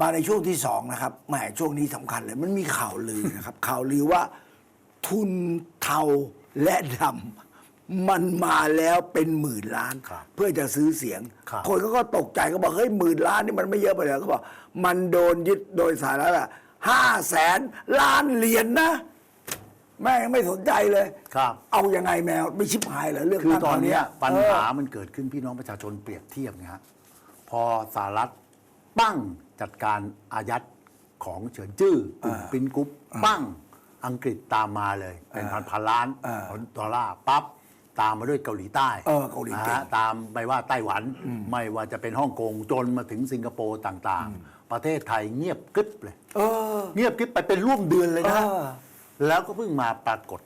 มาในช่วงที่สองนะครับแหมช่วงนี้สำคัญเลย มันมีข่าวลือนะครับ ข่าวลือว่าทุนเทาและดำมันมาแล้วเป็นหมื่นล้านครับเพื่อจะซื้อเสียงครับคนก็ก็ตกใจก็บอกเฮ้ยหมื่นล้านนี่มันไม่เยอะไปเลยเขาบอกมันโดนยึดโดยสหรัฐอะห้าแสนล้านเหรียญนะแม่งไม่สนใจเลยครับ เอายังไงแมวไม่ชิบหายเหรอเรื่องคือตั้งตอนเนี้ยครวปัญเออหามันเกิดขึ้นพี่น้องประชาชนเปรียบเทียบนะฮะพอสหรัฐปั้ง จัดการอายัดของเฉินจื้อกลุ่มปินกรุ๊ปปั้งอังกฤษตามมาเลย เป็นพันพันล้านอ่าดอลลาร์ปั๊บตามมาด้วยเกาหลีใต้เออเกาหลีเก่งนะฮะตามไปว่าไต้หวันไม่ว่าจะเป็นฮ่องกงจนมาถึงสิงคโปร์ต่างๆ ประเทศไทยเงียบกึ๊บเลยเออเงียบกริบไปเป็นร่วมเดือนเลยนะเออแล้วก็เพิ่งมาปรากฏ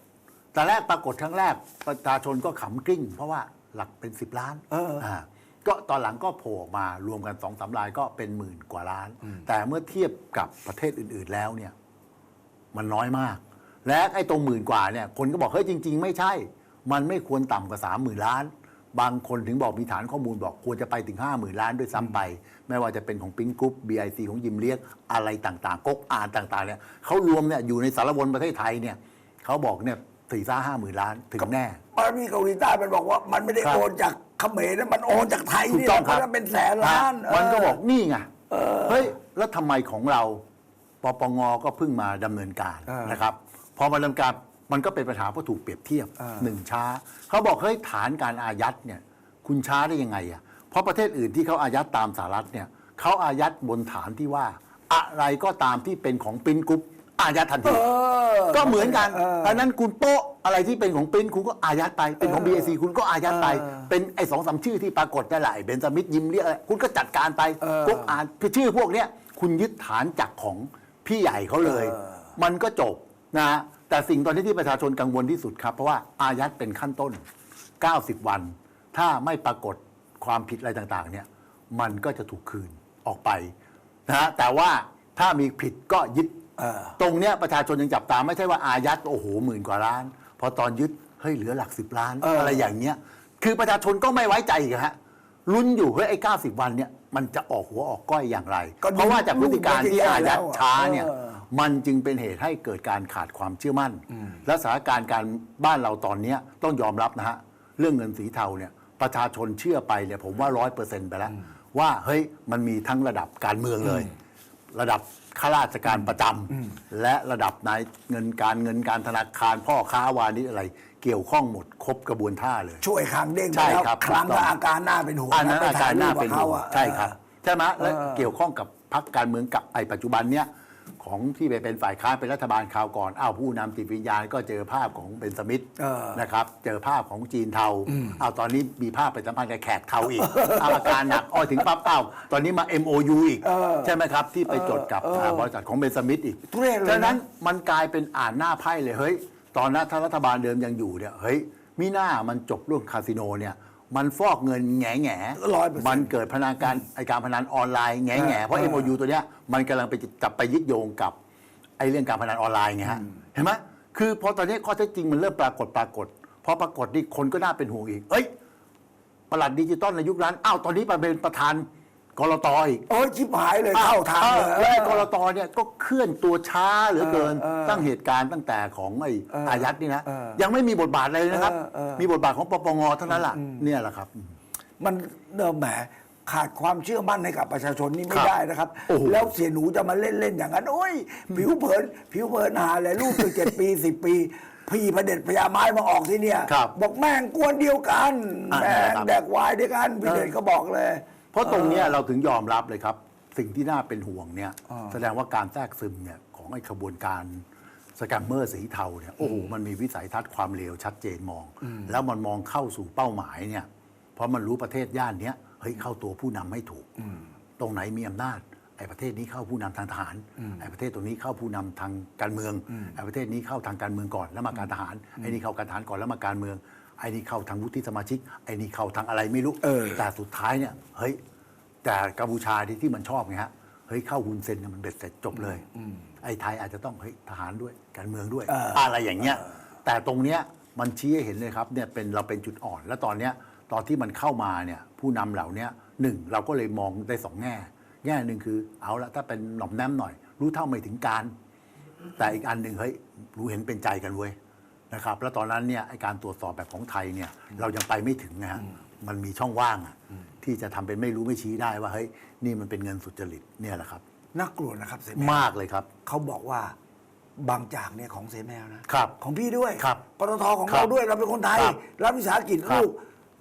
แต่แรกปรากฏครั้งแรกประชาชนก็ขำกริ้ง เพราะว่าหลักเป็น10ล้านเอออ่า ก็ตอนหลังก็โผล่ออกมารวมกันสองสามรายก็เป็นหมื่นกว่าล้าน แต่เมื่อเทียบกับประเทศอื่นๆแล้วเนี่ย มันน้อยมาก และไอ้ตรงหมื่นกว่าเนี่ย คนก็บอกเฮ้ยจริง ๆ ไม่ใช่ มันไม่ควรต่ำกว่าสามหมื่นล้าน บางคนถึงบอกมีฐานข้อมูลบอกควรจะไปถึงห้าหมื่นล้านด้วยซ้ำไป ไม่ว่าจะเป็นของปิงกรุ๊ป BIC ของยิมเลียกอะไรต่างๆก๊กอ่านต่างๆเนี่ยเขารวมเนี่ยอยู่ในสารวนประเทศไทยเนี่ยเขาบอกเนี่ยสี่ซ่าห้าหมื่นล้านถึงแน่ มันมีเกาหลีใต้มันบอกว่ามันไม่ได้ครับโอนจาก เขมรนะมันโอนจากไทยถูกนี่ต้แหองละคเพรับราะมันเป็นแสนล้านะมันก็เบอกนี่ไงเฮ้ยแล้วทำไมของเราปปงก็เพิ่งมาดำเนินการเออนะครับพอมาดำเนินการมันก็เป็นปัญหาเพราะถูกเปรียบเทียบเออหนึ่งช้า เขาบอกเฮ้ยฐานการอายัดเนี่ยคุณช้าได้ยังไงอะเพราะประเทศอื่นที่เขาอายัดตามสหรัฐเนี่ยเขาอายัดบนฐานที่ว่า อะไรก็ตามที่เป็นของปริ้นกรุ๊ปอายัดทันที เออ ก็เหมือนกันเออเพราะฉะนั้นคุณโป๊ะ อะไรที่เป็นของปริ้นคุณก็อายัดไป เป็นของเออ BAC คุณก็อายัดไปเออเป็นไอ้สองสามชื่อที่ปรากฏได้หลายเบนจามิดยิมเรียกอะไรคุณก็จัดการไปเออกุ๊กอ่านคือชื่อพวกเนี้ยคุณยึดฐานจากของพี่ใหญ่เขาเลยเออมันก็จบนะฮะแต่สิ่งตอนนี้ที่ประชาชนกังวลที่สุดครับ เพราะว่าอายัดเป็นขั้นต้น 90 วัน ถ้าไม่ปรากฏความผิดอะไรต่างๆ เนี่ย มันก็จะถูกคืนออกไปนะฮะแต่ว่าถ้ามีผิดก็ยึด เออ ตรงเนี้ยประชาชนยังจับตาไม่ใช่ว่าอายัดโอ้โหหมื่นกว่าล้าน พอตอนยึดเฮ้ยเหลือหลักสิบล้านเออออะไรอย่างเงี้ย คือประชาชนก็ไม่ไว้ใจอีกฮะลุ้นอยู่เฮ้ยไอ้90วันเนี่ยมันจะออกหัวออกก้อยอย่างไรก็เพราะว่าจากพฤติการที่อายัดช้าเนี่ยเออมันจึงเป็นเหตุให้เกิดการขาดความเชื่อมั่น และสถานการณ์การบ้านเราตอนเนี้ยต้องยอมรับนะฮะ เรื่องเงินสีเทาเนี่ยประชาชนเชื่อไปเนี่ยผมว่าร้อยเปอร์เซ็นต์ไปแล้ว ว่าเฮ้ยมันมีทั้งระดับการเมืองเลย ระดับ ข้าราชการประจำและระดับนายเงินการเงินการธนาคารพ่อค้าวานิชอะไรเกี่ยวข้องหมดครบกระบวนท่าเลย ช่วยครั้งเด้งไปใช่แล้วครับครั้งถูกต้ละอง อาการน่าเป็นห่วงอันนั้นไปอาถ่กายรรูน่าปกับเป็นเขาห่วงอะ ใช่ครับใช่ไหมและเออเกี่ยวข้องกับพรรคการเมืองกับไอ้ปัจจุบันเนี้ย ของที่ไปเป็นฝ่ายค้านเป็นรัฐบาลคราวก่อนอ้าวผู้นำจิตวิญญาณก็เจอภาพของเบนสมิธเออนะครับ เจอภาพของจีนเทาอ้าวตอนนี้มีภาพไปสัมพันธ์กับแขกเทาอีกเอาอาการหนักอ้อยถึงปั๊บเป้า ตอนนี้มา MOU อีกเออใช่ไหมครับ ที่ไปจดกับเอออ่าบริษัทของเบนสมิธอีกทุเรศเลยนะฉะนั้นมันกลายเป็นอ่านหน้าไพ่เลยเฮ้ยตอนนั้นถ้ารัฐบาลเดิมยังอยู่เนี่ยเฮ้ยมิน่ามันจบเรื่องคาสิโนเนี่ย มันฟอกเงินแง่แง่100%มันเกิดพนันการไอการพนันออนไลน์แง่แง่เพราะเออ MOU ตัวเนี้ยมันกำลังไปจับไปยึดโยงกับไอเรื่องการพนันออนไลน์ไงฮะเห็นไหมคือพอตอนนี้ข้อเท็จจริงมันเริ่มปรากฏปรากฏพอปรากฏนี่คนก็น่าเป็นห่วงอีกเอ้ยประหลัดดิจิตอลในยุคนั้นอ้าวตอนนี้ไปเป็นประธาน กรตอีกโอ้ยชิบหายเลยเข้าทางเลยออแล้วไอ้กรตเนี่ยก็เคลื่อนตัวช้าเหลือเกินเออเออตั้งเหตุการณ์ตั้งแต่ของไอ้เอออายัดนี่นะเออยังไม่มีบทบาทอะไรเลยนะครับเออเออมีบทบาทของปปงเท่านั้นแหละเนี่ยแหละครับ มันเดิมแหมขาดความเชื่อมั่นให้กับประชาชนนี่ไม่ครับได้นะครับโอ้โหแล้วเสียหนูจะมาเล่นเล่นๆอย่างนั้นโอ้ย ผิวเผิน ผิวเผินหาเลยลูกตึกเจ็ดปีสิบปี พี่พระเด็จพญาไม้มาออกที่เนี่ยครับบอกแม่งกวนเดียวกันอะแม่งครับแดกวายด้วยกันพี่เด็จก็บอกเลย เพราะตรงเนี้ยเราถึงยอมรับเลยครับ สิ่งที่น่าเป็นห่วงเนี่ยอ่าแสดงว่าการแทรกซึมเนี่ยของไอ้ขบวนการสแกมเมอร์สีเทาเนี่ยโอ้โหมันมีวิสัยทัศน์ความเลวชัดเจนมอง แล้วมันมองเข้าสู่เป้าหมายเนี่ยเพราะมันรู้ประเทศย่านเนี้ยเฮ้ยเข้าตัวผู้นำไม่ถูก ตรงไหนมีอำนาจไอ้ประเทศนี้เข้าผู้นำทางทหารไอ้ประเทศตรงนี้เข้าผู้นำทางการเมืองไอ้ประเทศนี้เข้าทางการเมืองก่อนแล้วมาการทหารไอ้นี่เข้าการทหารก่อนแล้วมาการเมืองไอ้นี่เข้าทางวุฒิสมาชิกไอ้นี่เข้าทางอะไรไม่รู้เออแต่สุดท้ายเนี่ยเฮ้ย แต่กัมพูชาที่ที่มันชอบไงฮะเฮ้ยเข้าหุนเซนเนี่ยมันเบ็ดเสร็จจบเลยไอ้ไทยอาจจะต้องเฮ้ยทหารด้วยการเมืองด้วยเอออะไรอย่างเงี้ยแต่ตรงเนี้ยมันชี้ให้เห็นเลยครับเนี่ยเป็นเราเป็นจุดอ่อน แล้วตอนเนี้ยตอนที่มันเข้ามาเนี่ยผู้นำเหล่าเนี้ยหนึ่งเราก็เลยมองได้สองแง่ แง่หนึ่งคือเอาละถ้าเป็นหน่อมแนมหน่อย รู้เท่าไม่ถึงการ แต่อีกอันหนึ่งเฮ้ยรู้เห็นเป็นใจกันเว้ยนะครับแล้วตอนนั้นเนี่ยไอการตรวจสอบแบบของไทยเนี่ยเรายังไปไม่ถึงนะฮะมันมีช่องว่างอะ ที่จะทำเป็นไม่รู้ไม่ชี้ได้ว่าเฮ้ยนี่มันเป็นเงินสุจริตเนี่ยแหละครับน่ากลัวนะครับเสแมวมากเลยครับ เขาบอกว่าบางจากเนี่ยของเสแมวนะครับของพี่ด้วยครับปตทของครับเราด้วยเราเป็นคนไทยครับรับวิสาหกิจครับลูก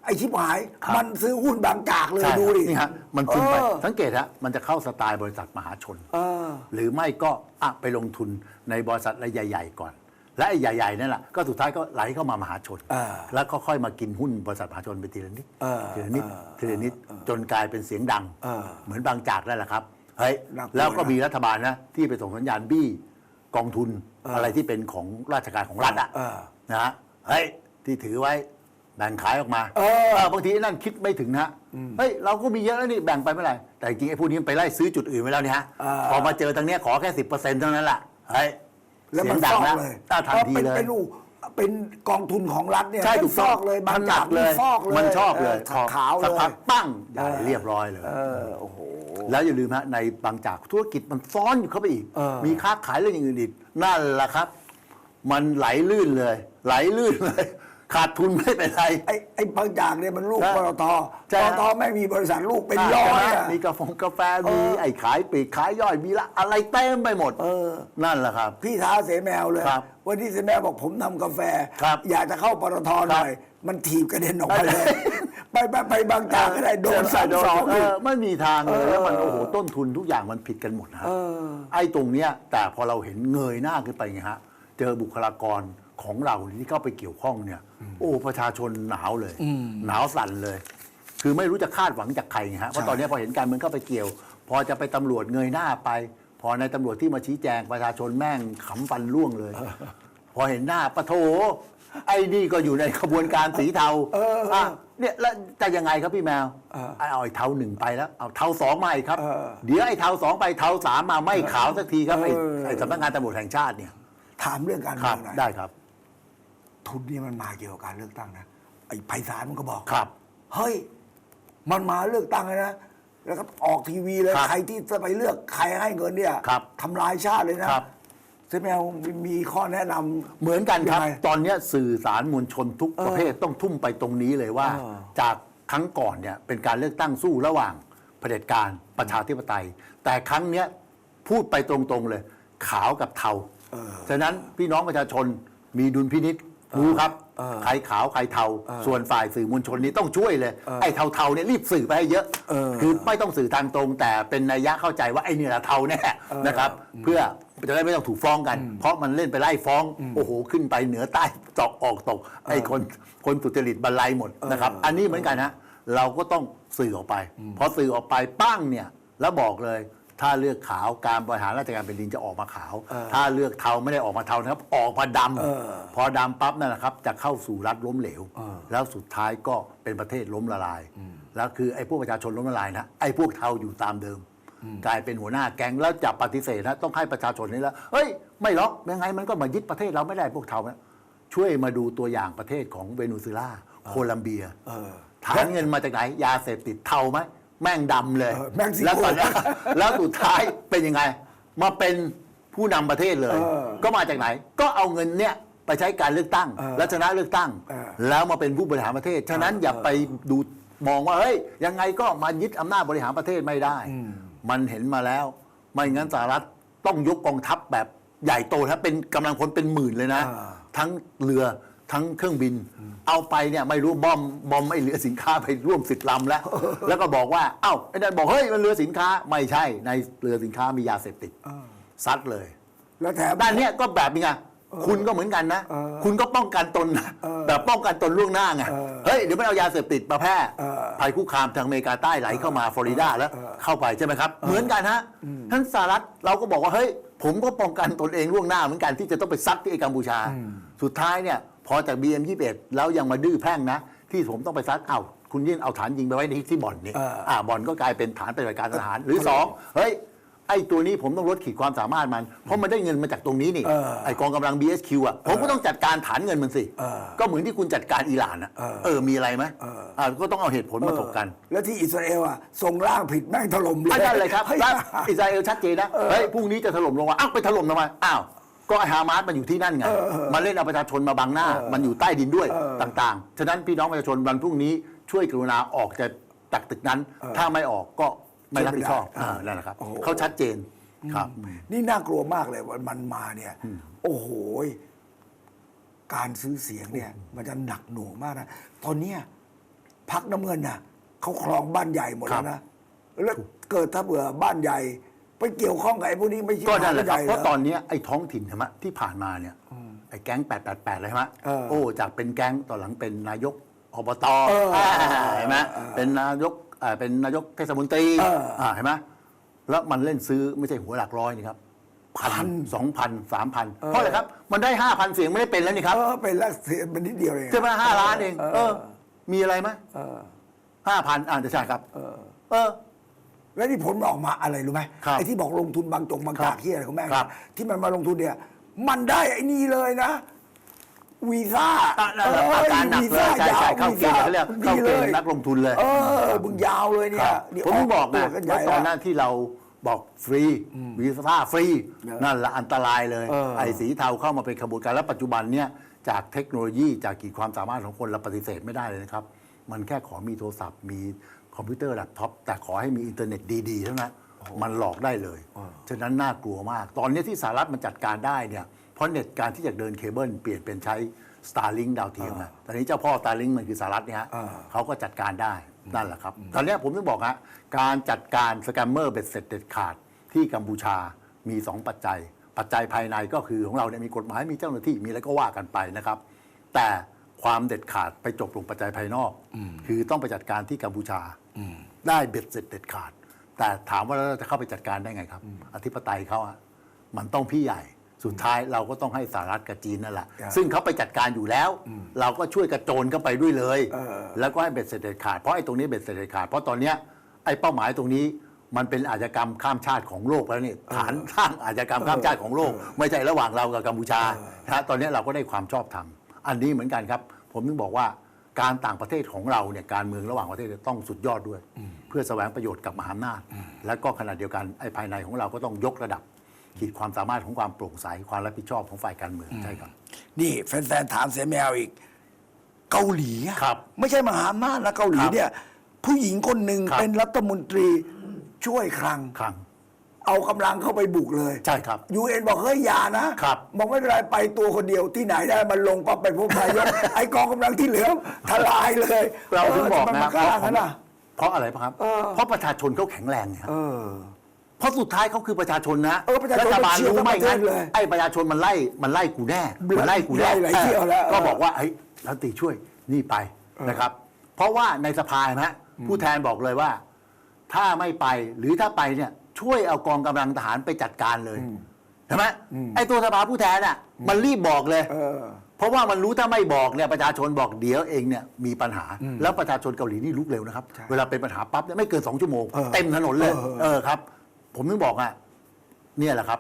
ไอชิบหายครับมันซื้อหุ้นบางจากเลยใช่ดูดินี่ฮะมันทุนไปเออสังเกตฮะมันจะเข้าสไตล์บริษัทมหาชนเออหรือไม่ก็อะไปลงทุนในบริษัทอะไรใหญ่ ๆ ก่อน และไอ้ใหญ่ๆนั่นแหละก็สุดท้ายก็ไหลเข้ามามหาชน อ่าแล้วก็ค่อยมากินหุ้นบริษัทมหาชนไปทีละนิดเออทีละนิดทีละนิดจนกลายเป็นเสียงดังเออเหมือนบางจากนั่นแหละครับเฮ้ยน่ากลัวแล้วก็นะมีรัฐบาลนะที่ไปส่งสัญญาณบี้กองทุนอะไรที่เป็นของราชการของรัฐอะเออนะฮะเฮ้ยที่ถือไว้แบ่งขายออกมาเออเออบางทีนั่นคิดไม่ถึงนะเฮ้ยเราก็มีเยอะแล้วนี่แบ่งไปไม่เป็นไรแต่จริงๆไอ้พวกนี้มันไปไล่ซื้อจุดอื่นไว้แล้วเนี่ยฮะอ่า พอมาเจอทางเนี้ยขอแค่สิบเปอร์เซ็นต์เท่านั้นแหละเฮ้ย แล้วเสียมันงดัฟงอกนะเลยถ้าทันทีเป็นเลยเป็นอูเป็นกองทุนของรัฐเนี่ยใช่ถูกฟต้องอกเลยบางถจานักดเลยฟอกเลยมันชอบเลยออขาวเลสักยพักปั้งใหญ่เออเรียบร้อยเลยเออโอ้โหแล้วอย่าลืมฮะในบางจากธุรกิจมันซ้อนอยู่เข้าไปอีกเออมีค้าขายเรื่องอย่างอื่นอีกนั่นแหละครับ มันไหลลื่นเลย ไหลลื่นเลย ขาดทุนไม่เป็นไร ไอ้ไอ้บางจากเนี่ยมันลูกใช่ปตทใช่ปฮะตทไม่มีบริษัทลูกเป็นร้อยใช่ไหมอะ มีกาแฟกาแฟเอมีอไอ้ขายปลีกขายย่อยมีละอะไรเต็มไปหมดเออ นั่นแหละครับ พี่ท้าเสแมวเลย ครับวันที่เสแมวบอกผมทำกาแฟ ครับอยากจะเข้าปตทหน่อย มันถีบกระเด็นออกไปเลย ไปไปไปบางจากก็ได้โดนสั่งสองเออีก อไม่มีทางเลยแล้วมันเออโอ้โหต้นทุนทุกอย่างมันผิดกันหมดนะเออไอ้ตรงเนี้ยแต่พอเราเห็นเงยหน้าขึ้นไปไงฮะ เจอบุคลากร ของเราที่เข้าไปเกี่ยวข้องเนี่ย โอ้ประชาชนหนาวเลย หนาวสั่นเลย คือไม่รู้จะคาดหวังจากใครไงฮะเพราะตอนเนี้ยพอเห็นการเมืองเข้าไปเกี่ยว พอจะไปตำรวจเงยหน้าไป พอในตำรวจที่มาชี้แจงประชาชนแม่งขำฟันร่วงเลย พอเห็นหน้าปะโถไอ้นี่ก็อยู่ในขบวนการสีเทาเออเอออะเนี่ยแล้วจะยังไงครับพี่แมวเออไอ้เอาไอ้เทาหนึ่งไปแล้ว เอาเทาสองมาอีกครับเออเดี๋ยวไอ้เทาสองไปเทาสามมาไม่ขาวสักทีครับไอ้เออไอ้สำนักงานตำรวจแห่งชาติเนี่ย ถามเรื่องการคเมืรัอบงหน่อยได้ครับ ทุนนี่มันมาเกี่ยวกับการเลือกตั้งนะไอ้ไพศาลมันก็บอกครับ เฮ้ย มันมาเลือกตั้งเลยนะแล้วก็ออกทีวีเลยครับใครที่จะไปเลือกใครให้เงินเนี่ยครับทำลายชาติเลยนะครับเสแมวมีข้อแนะนำ เหมือนกันครับ ยังไงตอนเนี้ยสื่อสารมวลชนทุกเออประเภทต้องทุ่มไปตรงนี้เลยว่า เออ จากครั้งก่อนเนี่ยเป็นการเลือกตั้งสู้ระหว่างเผด็จการประชาธิปไตย แต่ครั้งเนี้ยพูดไปตรงๆเลย ขาวกับเทาเออฉะนั้นพี่น้องประชาชนมีดุลพินิษ รู้ครับเออใครขาวใครเทาเออส่วนฝ่ายสื่อมวลชนนี้ต้องช่วยเลยเออไอ้เทาๆเนี่ยรีบสื่อไปให้เยอะเออคือไม่ต้องสื่อทางตรง แต่เป็นนัยยะเข้าใจว่าไอ้นี่แหละเทาแน่นะครับ เพื่อจะได้ไม่ต้องถูกฟ้องกัน เพราะมันเล่นไปไล่ฟ้อง โอ้โห ขึ้นไปเหนือใต้ตอกออกตกไอ้คนคนสุจริตบรรลัยหมดนะครับ อันนี้เหมือนกันฮะเราก็ต้องสื่อออกไปพอสื่อออกไปปั้งเนี่ยแล้วบอกเลย ถ้าเลือกขาวการบริหารราชการแผ่นดินจะออกมาขาวเออถ้าเลือกเทาไม่ได้ออกมาเทานะครับ ออกมาดเออำพอดำปั๊บนั่นแหละครับ จะเข้าสู่รัฐล้มเหลวเออแล้วสุดท้ายก็เป็นประเทศล้มละลาย แล้วคือไอ้พวกประชาชนล้มละลายนะไอ้พวกเทาอยู่ตามเดิม กลายเป็นหัวหน้าแก๊งแล้วจะปฏิเสธนะต้องให้ประชาชนนี่แล้วเฮ้ยไม่หรอกยังไงมันก็มายึดประเทศเราไม่ได้พวกเทานะช่วยมาดูตัวอย่างประเทศของเวเนซุเอลาโคลัมเบียเออฐานเงินมาจากไหนยาเสพติดเทาไหม แม่งดำเลย เออเม็กซิโกแล้วตอนนี้แล้วสุดท้ายเป็นยังไง มาเป็นผู้นำประเทศเลย เออก็มาจากไหน ก็เอาเงินเนี่ยไปใช้การเลือกตั้ง เออแล้วชนะเลือกตั้ง เออแล้วมาเป็นผู้บริหารประเทศ ฉะนั้นเอออย่าไปดูมองว่าเฮ้ยยังไงก็มายึดอำนาจบริหารประเทศไม่ได้ มันเห็นมาแล้ว ไม่งั้นสหรัฐต้องยกกองทัพแบบใหญ่โตนะเป็นกำลังพลเป็นหมื่นเลยนะอ่าทั้งเรือ ทั้งเครื่องบิน เอาไปเนี่ยไม่รู้บอมบอมไอ้เรือสินค้าไปร่วมสิบลำแล้ว แล้วก็บอกว่าเอ้าไอ้นั่นบอกเฮ้ยมันเรือสินค้าไม่ใช่ในเรือสินค้ามียาเสพติดเออซัดเลย แล้วแถม ด้านเนี้ยก็แบบนี้ไงคุณก็เหมือนกันนะเออคุณก็ป้องกันตนนะเออแบบป้องกันตนล่วงหน้าไงเออเฮ้ยเดี๋ยวมันเอายาเสพติดมาแพร่เออภัยคุกคามทางอเมริกาใต้ไหลเข้ามาฟลอริดาแล้วเออเข้าไปใช่ไหมครับ เหมือนกันฮะทั้นสหรัฐเราก็บอกว่าเฮ้ยผมก็ป้องกันตนเองล่วงหน้าเหมือนกันที่จะต้องไปซัดที่ไอ้กัมพูชา สุดท้ายเนี่ย พอจาก BM21 แล้วยังมาดื้อแพร่งนะ ที่ผมต้องไปซัดเอ้าคุณยิ่งเอาฐานยิงไปไว้ในที่บ่อนนี่เอออ่อ่าบ่อนก็กลายเป็นฐานปฏิบัติการทหาร หรือสองเฮ้ยไอ้ตัวนี้ผมต้องลดขีดความสามารถมัน เพราะมันได้เงินมาจากตรงนี้นี่เออไอ้กองกำลัง BSQ อะผมก็ต้องจัดการฐานเงินมันสิเออก็เหมือนที่คุณจัดการอิหร่านอะเออเออมีอะไรไหมเอออ่่าก็ต้องเอาเหตุผลมาถกกัน แล้วที่อิสราเอลอะส่งร่างผิดแม่งถล่มเลยอันนั้นเลยครับฮ้แล้วอิสราเอลชัดเจนนะเฮ้ยพรุ่งนี้จะถล่มลงมาอ้าวไปถล่มทำไมอ้าว ก็ไอ้ฮามาสมันอยู่ที่นั่นไงมาเล่นเอาประชาชนมาบังหน้า มันอยู่ใต้ดินด้วยต่างๆ ฉะนั้นพี่น้องประชาชนวันพรุ่งนี้ช่วยกรุณาออกจากจากตึกนั้น ถ้าไม่ออกก็ไม่รับผิดชอบช่วยไม่ได้อ่านั่นแหละครับโอ้โหเขาชัดเจนครับ นี่น่ากลัวมากเลยวันมันมาเนี่ย โอ้โหการซื้อเสียงเนี่ย มันจะหนักหน่วงมากนะ ตอนเนี้ยพักน้ำเงินน่ะเขาครองบ้านใหญ่หมดแล้วนะ แล้วเกิดถ้าเผื่อบ้านใหญ่ ไปเกี่ยวข้องกับไอ้พวกนี้ไม่ใช่ก็นั่นแหละครับบ้าใญ่เพราะหอตอนเนี้ยไอ้ท้องถิ่นใช่ไหมที่ผ่านมาเนี่ยไอ้แก๊ง 888เลยใช่ไหมเออโอ้จากเป็นแก๊งตอนหลังเป็นนายกอบตเออเห็นไหมเป็นนายกเอ่อเป็นนายกเทศมนตรีเอออ่าเห็นไหมแล้วมันเล่นซื้อไม่ใช่หัวหลักร้อยนี่ครับพันสองพันสามพันเพราะอะไรครับ มันได้ห้าพันเสียงไม่ได้เป็นแล้วนี่ครับ เออเป็นแล้วเสียเป็นนิดเดียวเอง ใช่ไหมห้าล้านเอง เออ มีอะไรไหมเออ ห้าพันอ่าใช่ครับ เออเออ แล้วที่ผลออกมาอะไรรู้ไหมครับไอ้ที่บอกลงทุนบางจงบางครัจากบที่อะไรของแม่งครับที่มันมาลงทุนเนี่ย มันได้ไอ้นี่เลยนะวีซ่าอะนั่นแหละอาการหนักเลยใช่ใช่เข้าเกณฑ์เขาเรียกเข้าเกณฑ์นักลงทุนเลย เออมึงยาวเลยเนี่คยรับเดี๋ยวผมถึงบอกตันะวกันใหญ่ว่าตอนนั้นละที่เราบอกฟรีวีซ่าฟรีเออนั่นแหละอันตรายเลย เออ ไอ้สีเทาเข้ามาเป็นขบวนการและปัจจุบันเนี่ยจากเทคโนโลยีจากขีดความสามารถของคนเราปฏิเสธไม่ได้เลยนะครับ มันแค่ขอมีโทรศัพท์มี คอมพิวเตอร์แล็ปท็อปแต่ขอให้มีอินเทอร์เน็ตดีๆเท่านั้นมันหลอกได้เลย ฉะนั้นน่ากลัวมาก ตอนนี้ที่สหรัฐมันจัดการได้เนี่ยเพราะเน็ตการที่จะเดินเคเบิลเปลี่ยนเป็นใช้ Starlink ดาวเทียมนะตอนนี้เจ้าพ่อ Starlink มันคือสหรัฐเนี่ยฮะอ่าเขาก็จัดการได้นั่นแหละครับ ตอนนี้ผมต้องบอกฮะการจัดการสแกมเมอร์เบ็ดเสร็จเด็ดขาดที่กัมพูชามี 2 ปัจจัย ปัจจัยภายในก็คือของเราเนี่ยมีกฎหมายมีเจ้าหน้าที่มีอะไรก็ว่ากันไปนะครับ แต่ความเด็ดขาดไปจบลงปัจจัยภายนอก คือต้องไปจัดการที่กัมพูชา ได้เบ็ดเสร็จเด็ดขาด แต่ถามว่าเราจะเข้าไปจัดการได้ไงครับ อธิปไตยเขาอะมันต้องพี่ใหญ่ สุดท้ายเราก็ต้องให้สหรัฐกับจีนนั่นแหละครับซึ่งเขาไปจัดการอยู่แล้ว เราก็ช่วยกระโจนเข้าไปด้วยเลยเออแล้วก็ให้เบ็ดเสร็จเด็ดขาด เพราะไอ้ตรงนี้เบ็ดเสร็จเด็ดขาด เพราะตอนเนี้ยไอ้เป้าหมายตรงนี้มันเป็นอาชญากรรมข้ามชาติของโลกแล้วนี่ฐานสร้างอาชญากรรมข้ามชาติของโลก ไม่ใช่ระหว่างเรากับกัมพูชานะฮะตอนนี้เราก็ได้ความชอบธรรม อันนี้เหมือนกันครับ ผมถึงบอกว่า การต่างประเทศของเราเนี่ยการเมืองระหว่างประเทศต้องสุดยอดด้วย เพื่อแสวงประโยชน์กับมหาอำนาจ และก็ขณะเดียวกันไอ้ภายในของเราก็ต้องยกระดับ ขีดความสามารถของความโปร่งใสความรับผิดชอบของฝ่ายการเมืองใช่ครับ นี่แฟนๆถามเสียแมวอีก เกาหลีอะครับไม่ใช่มหาอำนาจนะเกาหลีครับเนี่ย ผู้หญิงคนหนึ่งครับ เป็นรัฐมนตรีช่วยคลัง ครั้ง เอากำลังเข้าไปบุกเลยใช่ครับ ยูเอ็นบอกเฮ้ยอย่านะครับ บอกไม่เป็นไรไปตัวคนเดียวที่ไหนได้มันลงปั๊บไปพบนายก ไอ้กองกำลังที่เหลือทลายเลยเราถึงบอกทำไมนะมักล้างั้นล่ะ เพราะอะไรปะครับ เออ เพราะประชาชนเขาแข็งแรงไงครับเออ เพราะสุดท้ายเขาคือประชาชนนะเออประชาชนฐบาลเชียร์รู้ไม่ทั้งประเทงั้ศนเลยไอ้ประชาชนมันไล่มันไล่กูแน่มันไล่กูแน่ไล่หลายเที่ยวแล้วก็บอกว่าเฮ้ยรัฐมนตรีช่วยนี่ไปนะครับ เพราะว่าในสภานะฮะผู้แทนบอกเลยว่า ถ้าไม่ไปหรือถ้าไปเนี่ย ช่วยเอากองกำลังทหารไปจัดการเลยใช่ไหมไอ้ตัวสภาผู้แทนอะ มันรีบบอกเลยเออเพราะว่ามันรู้ถ้าไม่บอกเนี่ยประชาชนบอกเดี๋ยวเองเนี่ยมีปัญหา แล้วประชาชนเกาหลีนี่ลุกเร็วนะครับใช่เวลาเป็นปัญหาปั๊บเนี่ยไม่เกินสองชั่วโมงเออเต็มถนนเลยเออเออครับ ผมถึงบอกอะเนี่ยแหละครับ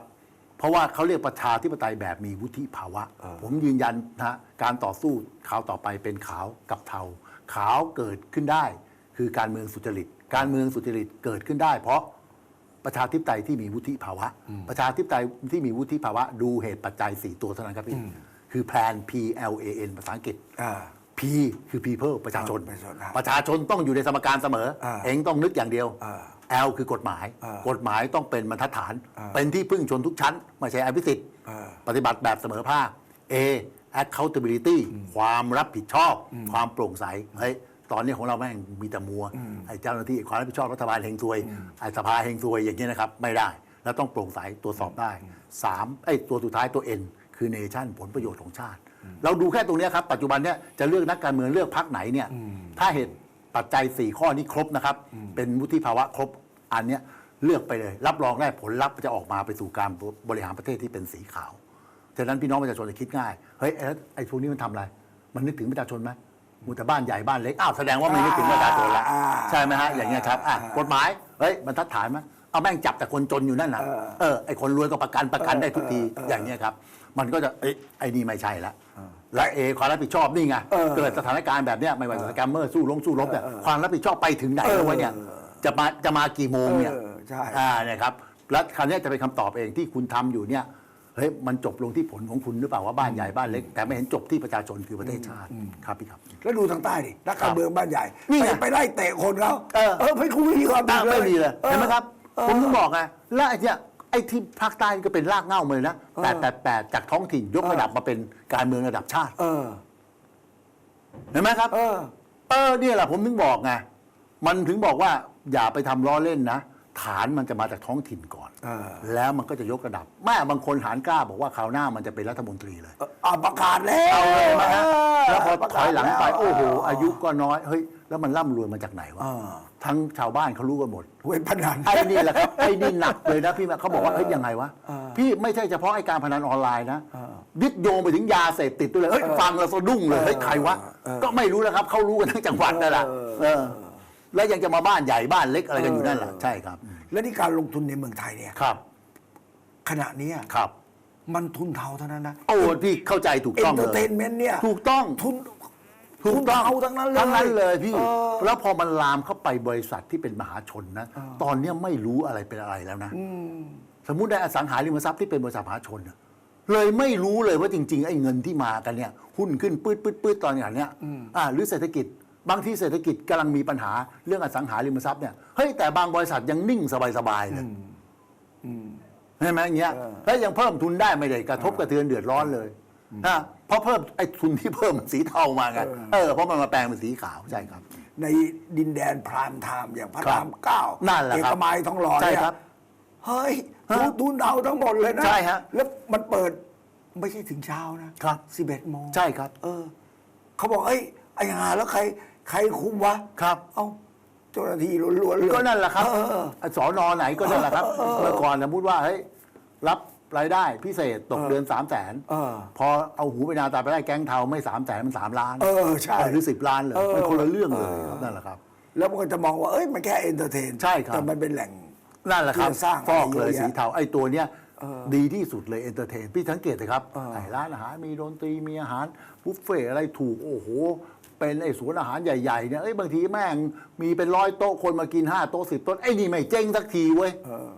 เพราะว่าเขาเรียกประชาธิปไตยแบบมีวุฒิภาวะ ผมยืนยันนะฮะการต่อสู้ขาวต่อไปเป็นขาวกับเทาขาวเกิดขึ้นได้ คือการเมืองสุจริต การเมืองสุจริตเกิดขึ้นได้ เพราะ ประชาธิปไตยที่มีวุฒิภาวะ ประชาธิปไตยที่มีวุฒิภาวะ ดูเหตุปัจจัย 4 ตัวเท่านั้นครับพี่ คือ plan P L A N ภาษาอังกฤษอ่า P คือ people ประชาชนประชาชนอะประชาชนต้องอยู่ในสมการเสมออ่าเองต้องนึกอย่างเดียวอ่า L คือกฎหมายอ่ากฎหมายต้องเป็นบรรทัดฐานอ่าเป็นที่พึ่งชนทุกชั้น ไม่ใช่อภิสิทธิ์อ่าปฏิบัติแบบเสมอภาค A accountability ความรับผิดชอบ ความโปร่งใสเฮ้ย ตอนนี้ของเราแม่งมีแต่มัวไอ้เจ้าหน้าที่ความรับผิดชอบรัฐบาลเฮงซวยไอ้สภาเฮงซวยอย่างนี้ยนะครับไม่ได้ แล้วต้องโปร่งใสตรวจสอบได้สามไอ้ตัวสุดท้ายตัว N คือ nation ผลประโยชน์ของชาติ เราดูแค่ตรงเนี้ยครับปัจจุบันเนี้ยจะเลือกนักการเมืองเลือกพรรคไหนเนี่ยถ้าเหตุปัจจัย 4 ข้อนี้ครบนะครับ เป็นวุฒิภาวะครบอันเนี้ยเลือกไปเลย รับรองได้ผลลัพธ์จะออกมาไปสู่การบริหารประเทศที่เป็นสีขาวฉะนั้นพี่น้องประชาชนจะคิดง่ายเฮ้ยไอ้ไอ้พวกนี้มันทำอะไร มันนึกถึงประชาชนไหม มูแต่บ้านใหญ่บ้านเล็กอ้าวแสดงว่ามันนึกถึงประชาชนแล้วอ่าใช่ไหมฮะอย่างเงี้ยครับอะอ่ากฎหมายเฮ้ยบรรทัดฐานไหมเอาแม่งจับแต่คนจนอยู่นั่นน่ะเออเออไอ้คนรวยก็ประกันประกันได้ทุกทีเออเอออย่างเงี้ยครับ มันก็จะเอ้ยไอ้นี่ไม่ใช่ละและเอความรับผิดชอบนี่ไงเออเกิดสถานการณ์แบบเนี้ยไม่ว่าจะสแกมเมอร์สู้ลงสู้รบเนี่ยเออเออความรับผิดชอบไปถึงไหนแล้ววะเนี่ยเออจะมาจะมากี่โมงเนี่ยเออใช่ อ่าเนี่ยครับแล้วคราวเนี้ยจะเป็นคำตอบเองที่คุณทำอยู่เนี่ย เฮ้ยมันจบลงที่ผลของคุณหรือเปล่าว่าบ้านใหญ่บ้านเล็ก แต่ไม่เห็นจบที่ประชาชนคือประเทศชาติครับพี่ครับ แล้วดูทางใต้ดินักการเมืองบ้านใหญ่นี่ไปไงไปไล่เตะคนเขาเออเออไม่คุยมีความผิตั้ดงไม่มีเลยออเห็นไหมครับเออผมถึงบอกไงแล้วไอ้เนี่ยไอ้ที่ภาคใต้นี่ก็เป็นรากเหง้ามาเลยนะเออแต่แต่แต่จากท้องถิ่นยกเออระดับมาเป็นการเมืองระดับชาติเออ เห็นไหมครับ เออ เออเนี่ยแหละผมถึงบอกไง มันถึงบอกว่าอย่าไปทำล้อเล่นนะ ฐานมันจะมาจากท้องถิ่นก่อนเออแล้วมันก็จะยกระดับ แม่บางคนหารกล้าบอกว่าคราวหน้ามันจะเป็นรัฐมนตรีเลยเออเอาประกาศแล้วเอาเลยไหมฮะเแล้วพอประถกาศอยหลังไปแล้วโอ้โห อายุก็น้อยเฮ้ยแล้วมันร่ำรวยมาจากไหนวะเออทั้งชาวบ้านเขารู้กันหมดเว็บพนันไอ้นี่แหละครับไอ้นี่หนักเลยนะพี่แม่เขาบอกว่าเฮ้ยยังไงวะเออพี่ไม่ใช่เฉพาะไอ้การพนันออนไลน์นะเออยึดโยงไปถึงยาเสพติดด้วยเลยเฮ้ยฟังแล้วสะดุ้งเลยเฮ้ยใครวะเออก็ไม่รู้แล้วครับเขารู้กันทั้งจังหวัดนั่นแหละเออเออแล้วยังจะมาบ้านใหญ่บ้านเล็กอะไรกันอยู่นั่นแหละใช่ครับ แล้วนี่การลงทุนในเมืองไทยเนี่ยครับ ขณะเนี้ยครับ มันทุนเทาเท่านั้นนะโอ้พี่เข้าใจถูกเอนต้องเตอเลร์เทยนเมนต์เนี่ยถูกต้อง ทุนถูกทุนต้อง เทาทั้งนั้นเลย ทั้งนั้นเลยพี่ เออแล้วพอมันลามเข้าไปบริษัทที่เป็นมหาชนนะ ตอนเนี้ยไม่รู้อะไรเป็นอะไรแล้วนะ สมมุติในอสังหาริมทรัพย์ที่เป็นบริษัทมหาชนน่ะเลยไม่รู้เลยว่าจริง ๆ ไอ้เงินที่มากันเนี่ย หุ้นขึ้นปื๊ดปื๊ดปื๊ดตอนอย่างเนี้ยอ่าหรือเศรษฐกิจ บางที่เศรษฐกิจกำลังมีปัญหาเรื่องอสังหาริมทรัพย์เนี่ยเฮ้ยแต่บางบริษัทยังนิ่งสบายๆเลยใช่ไหมอย่างเงี้ยแล้วยังเพิ่มทุนได้ไม่ได้กระทบกระเทือนเดือดร้อนเลยนะเพราะเพิ่มไอ้ทุนที่เพิ่มมันสีเทามาไงเออเพราะมันมาแปลงเป็นสีขาวใช่ครับ ในดินแดนพรามไทม์อย่างพระครับรามเก้านั่นแหละเอครับกมัยทองหล่อใช่เนี่ยครับ เฮ้ยฮะทุนทุนเทาทั้งหมดเลยนะใช่ฮะ แล้วมันเปิดไม่ใช่ถึงเช้านะครับ สิบเอ็ดโมงใช่ครับ เออ เขาบอกเอ้ยไอ้หาแล้วใคร ใครคุมวะ ครับ เอ้าเจ้าหน้าที่ล้วนๆเลยก็นั่นแหละครับเออ สอนอไหนก็นั่นแหละครับเมื่อก่อนสมมติว่าเฮ้ยรับรายได้พิเศษตกเดือนสามแสนเออพอเอาหูไปนาตาไปได้แก๊งเทาไม่สามแสนมันสามล้านเออใช่หรือสิบล้านเลยเออ มันคนละเรื่องเลยเออครับนั่นแหละครับ แล้วมันก็จะมองว่าเอ้ยมันแค่เอนเตอร์เทนใช่ครับ แต่มันเป็นแหล่ง นั่นแหละครับที่จะสร้างฟอกเลยอะไรเยอะแยะสีเทาไอ้ตัวเนี้ยดีที่สุดเลยเอนเตอร์เทนพี่สังเกตเลยครับเออไอ้ร้านอาหารมีดนตรีมีอาหารบุฟเฟ่ต์อะไรถูกโอ้โห เป็นไอ้สวนอาหารใหญ่ๆเนี่ยเอ้ยบางทีแม่งมีเป็นร้อยโต๊ะคนมากินห้าโต๊ะสิบโต๊ะไอ้นี่ไม่เจ๊งสักทีเว้ยเออ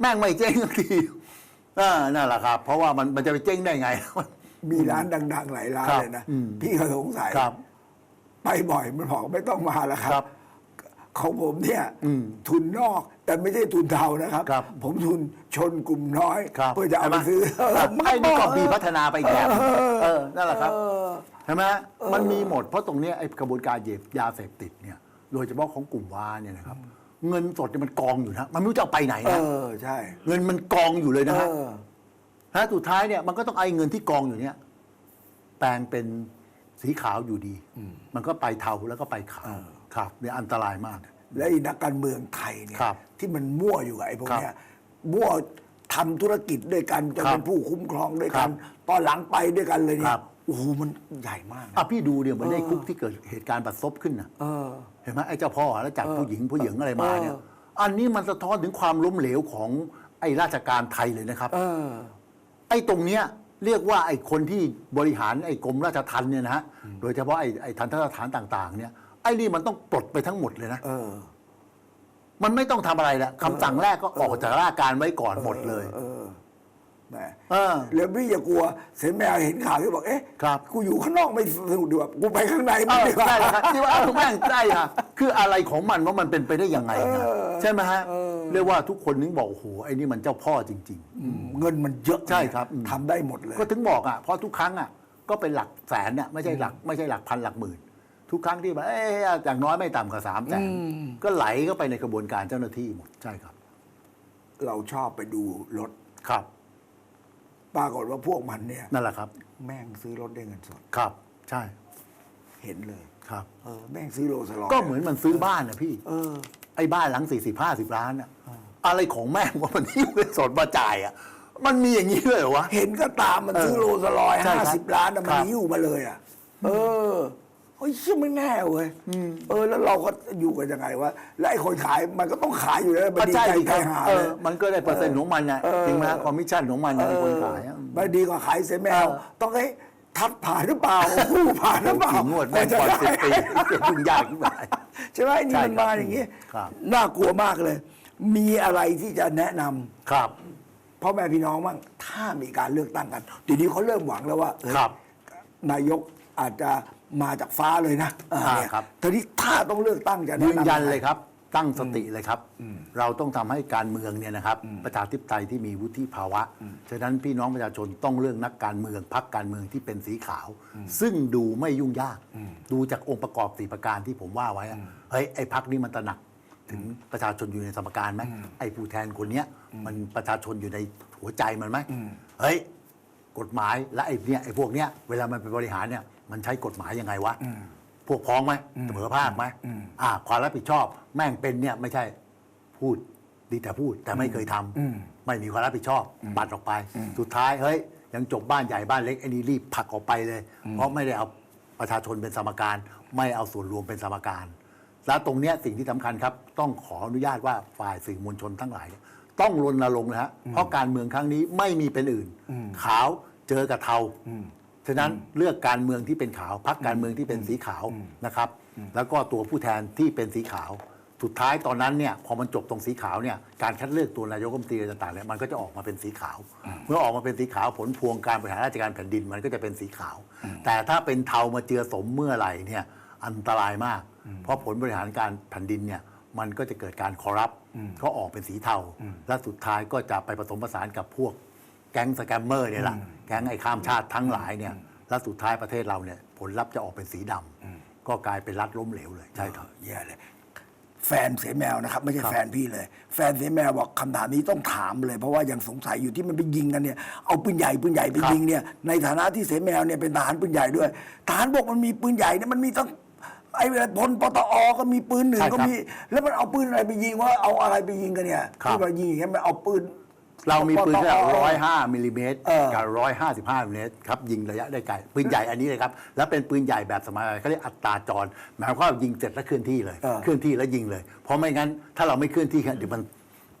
แม่งไม่เจ๊งสักทีอ่านั่นแหละครับ เพราะว่ามันมันจะไปเจ๊งได้ไง มีร้านดัง ๆ หลายร้านครับเลยนะอืมพี่ก็สงสัยครับไปบ่อยมันบอกไม่ต้องมาแล้วคครัรับบของผมเนี่ยอืมทุนนอกแต่ไม่ใช่ทุนเทานะครับครับผมทุนชนกลุ่มน้อยครับเพื่อจะเอาไปใช่หมซื้อครับไอ้นี่ก็มีพัฒนาไปอีกแบบเออเออนั่นแหละครับเออ ใช่ไหมมันมีหมดเพราะตรงเนี้ยไอ้กระบวนการเหยียบยาเสพติดเนี่ยโดยเฉพาะของกลุ่มวาเนี่ยนะครับ เงินสดเนี่ยมันกองอยู่นะมันไม่รู้จะเอาไปไหนเอนะอใช่เงินมันกองอยู่เลยเอนะฮะอ ฮะสุดท้ายเนี่ยมันก็ต้องไอ้เงินที่กองอยู่เนี่ยแปลงเป็นสีขาวอยู่ดี มันก็ไปเทาแล้วก็ไปขาวครับเนี่ยอันตรายมาก และไอ้นักการเมืองไทยเนี่ยครับที่มันมั่วอยู่กับไอ้พวกครับเนี้ยมั่วทำธุรกิจด้วยกันจะครับเป็นผู้คุ้มครองด้วยครักันบตอนหลังไปด้วยกันเลยเนี่ครัยบ โอ้โหมันใหญ่มากนะอะพี่ดูเดี๋ยวเหมือนในคุกที่เกิดเหตุการณ์บัดซบขึ้นนะเออ เห็นไหมไอ้เจ้าพ่อแล้วจับเออผู้หญิงผู้หญิงอะไรมาเนี่ยเอออันนี้มันสะท้อนถึงความล้มเหลวของไอ้ราชการไทยเลยนะครับ เออ ไอ้ตรงเนี้ยเรียกว่าไอ้คนที่บริหารไอ้กรมราชทัณฑ์เนี่ยนะฮะโดยเฉพาะไอ้ไอ้ทันทสถานต่าง ๆ เนี่ยไอ้นี่มันต้องปลดไปทั้งหมดเลยนะ เออ มันไม่ต้องทำอะไรแล้วคำสั่งแรกก็ออกจากราชการไว้ก่อนหมดเลย เออ แหมเออแล้วพี่อย่ากลัว เสนแมวเห็นข่าวที่บอกเอ๊ะครับกูอยู่ข้างนอกไม่สนุกดีกว่ากูไปข้างในเอมันอดีกว่า ใช่ครับที่ว่าเอาแม่งใช่ค่ะคืออะไรของมันว่ามันเป็นไปได้ยังไงนะเออ ใช่ไหมฮะเออเรียกว่าทุกคนนึงบอกโอ้โหไอ้นี่มันเจ้าพ่อจริง ๆ อืมเงินมันเยอะใช่ครับอืมทำได้หมดเลย ก็ถึงบอกอะเพราะทุกครั้งอะก็เป็นหลักแสนเนี่ยไม่ใช่หลักไม่ใช่หลักพันหลักหมื่น ทุกครั้งที่แบบเอ๊ะอย่างน้อยไม่ต่ำกว่าสามแสนก็ไหลเข้าไปในกระบวนการเจ้าหน้าที่หมดใช่ครับ เราชอบไปดูรถ ครับ ปรากฏว่าพวกมันเนี่ย นั่นแหละครับ แม่งซื้อรถได้เงินสด ครับ ใช่เห็นเลยครับ เออแม่งซื้อโรลสลอยก็เหมือนมันซื้อบ้านนะพี่ เออ ไอ้บ้านหลังสี่สิบห้าสิบล้านอะอะไรของแม่งว่ามันที่เงินสดมาจ่ายอะมันมีอย่างนี้เลยเหรอวะ เห็นก็ตามมันซื้อเออโรลสลอยใช่ห้าครับสิบล้านน่ะคมันรับหิ้วมาเลยอะ เออ เฮ้ยเชื่อไม่แน่เว้ยเออ แล้วเราก็อยู่กันยังไงวะแล้วไอ้คนขายมันก็ต้องขายอยู่แล้วมันก็ดีใช่ใจสิคใครรับหาเอเลอยมันก็ได้เปอร์เซ็นต์ของมันไงเออจริงไหมคอมมิชชั่นของมันไงคนขายอะมันดีกว่าขายเสียแมวเออต้องให้ทัดผ่านหรือเปล่าคู่ผ่านหรือเปล่ากี่งวดแม่งก่อนสิบปียุ่งยากที่ไหนใช่ไหมนี่ใช่มันครับมาอย่างนี้ครับน่ากลัวมากเลย มีอะไรที่จะแนะนำครับพ่อแม่พี่น้องบ้างถ้ามีการเลือกตั้งกันทีนี้เขาเริ่มหวังแล้วว่าเอ้ยครับนายก อาจจะมาจากฟ้าเลยนะอ่าอ่าเนี่ยครับ ทีนี้ถ้าต้องเลือกตั้งจะแะยืนำยันเลยครับ ตั้งสติเลยครับ เราต้องทำให้การเมืองเนี่ยนะครับ ประชาธิปไตยที่มีวุฒิภาวะ ฉะนั้นพี่น้องประชาชนต้องเลือกนักการเมืองพักการเมืองที่เป็นสีขาว ซึ่งดูไม่ยุ่งยาก ดูจากองค์ประกอบสี่ประการที่ผมว่าไว้อะเฮ้ยไอ้พักนี้มันตระหนัก ถึงประชาชนอยู่ในสมการไหมไอ้ผู้แทนคนเนี้ยมันประชาชนอยู่ในหัวใจมันไหมเฮ้ย กฎหมายและไอ้เนี่ยไอ้พวกเนี้ยเวลามันไปบริหารเนี่ย มันใช้กฎหมายยังไงวะพวกพ้องไหมเสมอภาคไหมอ่า ความรับผิดชอบ แม่งเป็นเนี่ยไม่ใช่พูดดีแต่พูดแต่ไม่เคยทำไม่มีความรับผิดชอบบัตรออกไป สุดท้ายเฮ้ยยังจบบ้านใหญ่บ้านเล็กไอ้นี่รีบผลักออกไปเลย เพราะไม่ได้เอาประชาชนเป็นสมการ ไม่เอาส่วนรวมเป็นสมการ แล้วตรงเนี้ยสิ่งที่สำคัญครับ ต้องขออนุญาตว่าฝ่ายสื่อมวลชนทั้งหลายเนี่ยต้องรณรงค์นะฮะเพราะการเมืองครั้งนี้ไม่มีเป็นอื่น ขาวเจอกับเทา ฉะนั้นเลือกการเมืองที่เป็นขาวพักการเมืองที่เป็นสีขาวนะครับ แล้วก็ตัวผู้แทนที่เป็นสีขาว สุดท้ายตอนนั้นเนี่ยพอมันจบตรงสีขาวเนี่ยการคัดเลือกตัวนายกรัฐมนตรีอะไรต่างๆเนี่ยมันก็จะออกมาเป็นสีขาว เมื่อออกมาเป็นสีขาวผลพวงการบริหารราชการแผ่นดินมันก็จะเป็นสีขาว แต่ถ้าเป็นเทามาเจือสมเมื่อไหร่เนี่ยอันตรายมาก เพราะผลบริหารการแผ่นดินเนี่ยมันก็จะเกิดการคอร์รัปก็ออกเป็นสีเทา และสุดท้ายก็จะไปผสมผสานกับพวกแก๊งสแกมเมอร์เนี่ยแหละ แก๊งไอ้ข้ามชาติทั้งหลายเนี่ยและสุดท้ายประเทศเราเนี่ยผลลัพธ์จะออกเป็นสีดำก็กลายเป็นรัฐล้มเหลวเลยใช่ครับแย่เลยแฟนเสียแมวนะครับ ไม่ใช่ครับแฟนพี่เลย แฟนเสียแมวบอกคำถามนี้ต้องถามเลย เพราะว่ายังสงสัยอยู่ที่มันไปยิงกันเนี่ยเอาปืนใหญ่ปืนใหญ่ไปยิงเนี่ยในฐานะที่เสียแมวเนี่ยเป็นทหารปืนใหญ่ด้วยทหารบกมันมีปืนใหญ่เนี่ยมันมีตั้งไอ้พลปตอก็มีปืนหนึ่งใช่ครับก็มี แล้วมันเอาปืนอะไรไปยิงว่าเอาอะไรไปยิงกันเนี่ยครับที่มายิงอย่างเงี้ยมันเอาปืน เรามีปืนแค่ปตร้อยห้ามิลลิเมตรเออกับร้อยห้าสิบห้ามิลลิเมตรครับยิงระยะได้ไกลปืนใหญ่อันนี้เลยครับ แล้วเป็นปืนใหญ่แบบสมัยเขาเรียกอัตราจร หมายความว่ายิงเสร็จแล้วเคลื่อนที่เลยเออเคลื่อนที่แล้วยิงเลย เพราะไม่งั้นถ้าเราไม่เคลื่อนที่เดี๋ยวมัน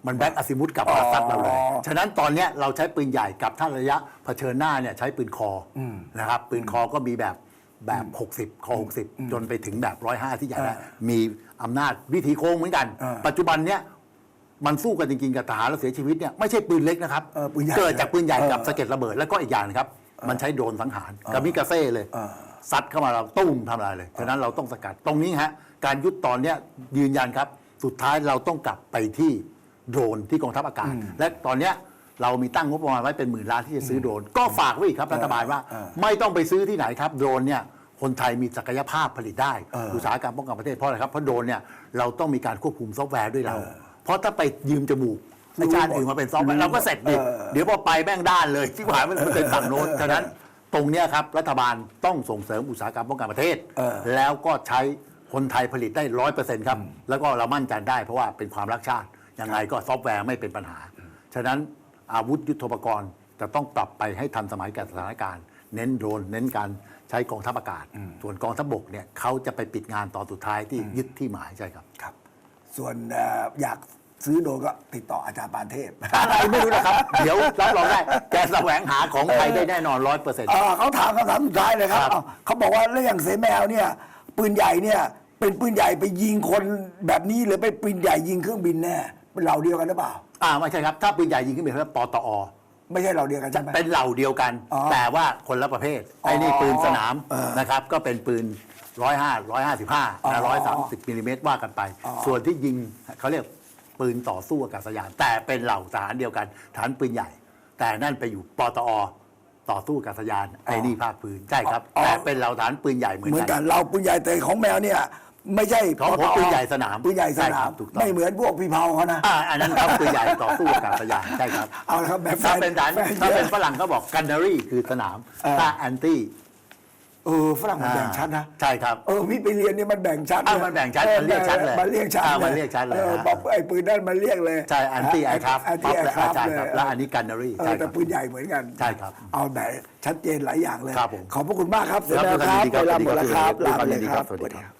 มันแบ็กอาซิมุตกลับมาซัดเราเลยอ๋อฉะนั้นตอนเนี้ยเราใช้ปืนใหญ่กับถ้าระยะเผชิญหน้าเนี่ยใช้ปืนคออนะครับปืนคอก็มีแบบแบบ 60 คอ 60 จนไปถึงแบบ 105 ที่ใหญ่แล้วมีอำนาจวิธีโค้งเหมือนกันเออปัจจุบันเนี้ย มันสู้กันจริงๆกับทหารแล้วเสียชีวิตเนี่ยไม่ใช่ปืนเล็กนะครับเออปืนใหญ่เกิดจากปืนใหญ่เออกับสะเก็ดระเบิดแล้วก็อีกอย่างนะครับ มันใช้โดรนสังหารกับมิกาเซ่เลยเออซัดเข้ามาเราตุ้มทำอะไรเลยฉะนั้นเราต้องสกัดตรงนี้ฮะการยุดตอนเนี้ยยืนยันครับ สุดท้ายเราต้องกลับไปที่โดรนที่กองทัพอากาศ และตอนเนี้ยเรามีตั้งงบประมาณไว้เป็นหมื่นล้านที่จะซื้อโดรนก็ฝากไว้อีกครับรัฐบาลว่าเออไม่ต้องไปซื้อที่ไหนครับโดรนเนี่ยคนไทยมีศักยภาพผลิตได้เอออุอุตสาหกรรมป้องกันประเทศเพราะอะไรครับเพราะโดรนเนี่ยเราต้องมีการควบคุมซอฟต์แวร์ด้วยเรา เพราะถ้าไปยืมจมูกไอ้ชาติอื่นมาเป็นซอฟต์แวร์เราก็เสร็จดิเออเดี๋ยวพอไปแม่งด้านเลยที่หายมันเป็นฝั่งโน้นฉะนั้นตรงเนี้ยครับรัฐบาลต้องส่งเสริมอุตสาหกรรมป้องกันประเทศเออแล้วก็ใช้คนไทยผลิตได้ร้อยเปอร์เซ็นต์ครับ แล้วก็เรามั่นใจได้เพราะว่าเป็นความรักชาติยังไงก็ซอฟต์แวร์ไม่เป็นปัญหา ฉะนั้นอาวุธยุทโธปกรณ์จะต้องปรับไปให้ทันสมัยกับสถานการณ์ เน้นโดรนเน้นการใช้กองทัพอากาศ ส่วนกองทัพบกเนี่ยเขาจะไปปิดงานตอนสุดท้ายที่ยึดที่หมายใช่ครับครับ ส่วนเอ่ออยากซื้อโดรนก็ติดต่ออาจารย์ปานเทพ อะไรไม่รู้นะครับ เดี๋ยวรับรองได้แกแสวงหาของไทยได้แน่นอนร้อยเปอร์เซ็นต์เอ่อเขาถามคำถามสุดท้ายเลยครับครับเอ้าเขาบอกว่าแล้วอย่างเสแมวเนี่ย ปืนใหญ่เนี่ย เป็นปืนใหญ่ไปยิงคนแบบนี้หรือเป็นปืนใหญ่ยิงเครื่องบินแน่เป็นเหล่าเดียวกันหรือเปล่า อ่าไม่ใช่ครับ ถ้าปืนใหญ่ยิงขึ้นไปแล้วปตอไม่ใช่เหล่าเดียวกันจะใช่ไหมเป็นเหล่าเดียวกันอ๋อแต่ว่าคนละประเภทอ๋อไอ้นี่ปืนสนามเออนะครับ ก็เป็นปืน ร้อยห้าร้อยห้าสิบห้าอ๋อร้อยสามสิบมิลลิเมตรว่ากันไปอ๋อส่วนที่ยิงเขาเรียกปืนต่อสู้อากาศยาน แต่เป็นเหล่าทหารเดียวกันฐานปืนใหญ่ แต่นั่นไปอยู่ปตอต่อสู้อากาศยานไอ้นี่ภาคพื้นใช่ครับแต่เป็นเหล่าฐานปืนใหญ่เหมือนเหมือนกักันนเราปืนใหญ่แต่ของแมวเนี่ยไม่ใช่ของผมปตปืนใหญ่สนามปืนใหญ่สใช่นาครัมบถูกต้องไม่เหมือนพวกพี่เผาเขานะอ่าอันนั้นครับปืนใหญ่ต่อสู้อากาศยานใช่ครับเอาละครับแบบถ้าเป็นฐานแฟถ้าเป็นยอะฝรั่งก็บอกกันนารีคือสนามเออถ้าแอนตี้ เออฝรั่งมันแบ่งชั้นนะใช่ครับเออพี่ไปเรียนเนี่ยมันแบ่งชั้นอะเลยมันแบ่งชั้นออมันเรียกชั้นเลยมันเรียกชั้นอะมันเรียกชั้นเลยออฮะบอกไอ้ปืนนั่นมันเรียกเลยใช่อันตี้ไอครับอันตี้ไอเลยครับใช่เลยครับแล้วอันนี้กันนารีเออใช่คแต่รับปืนใหญ่เหมือนกันใช่ครับ เอาแบบชัดเจนหลายอย่างเลยครับผมขอบพระคุณมากครับเสร็จครับแล้วครับยินดีครับเวลาหมดแล้วครับด้วยความลาไปยิเลนยดีคครัรับบสวัสดีครับ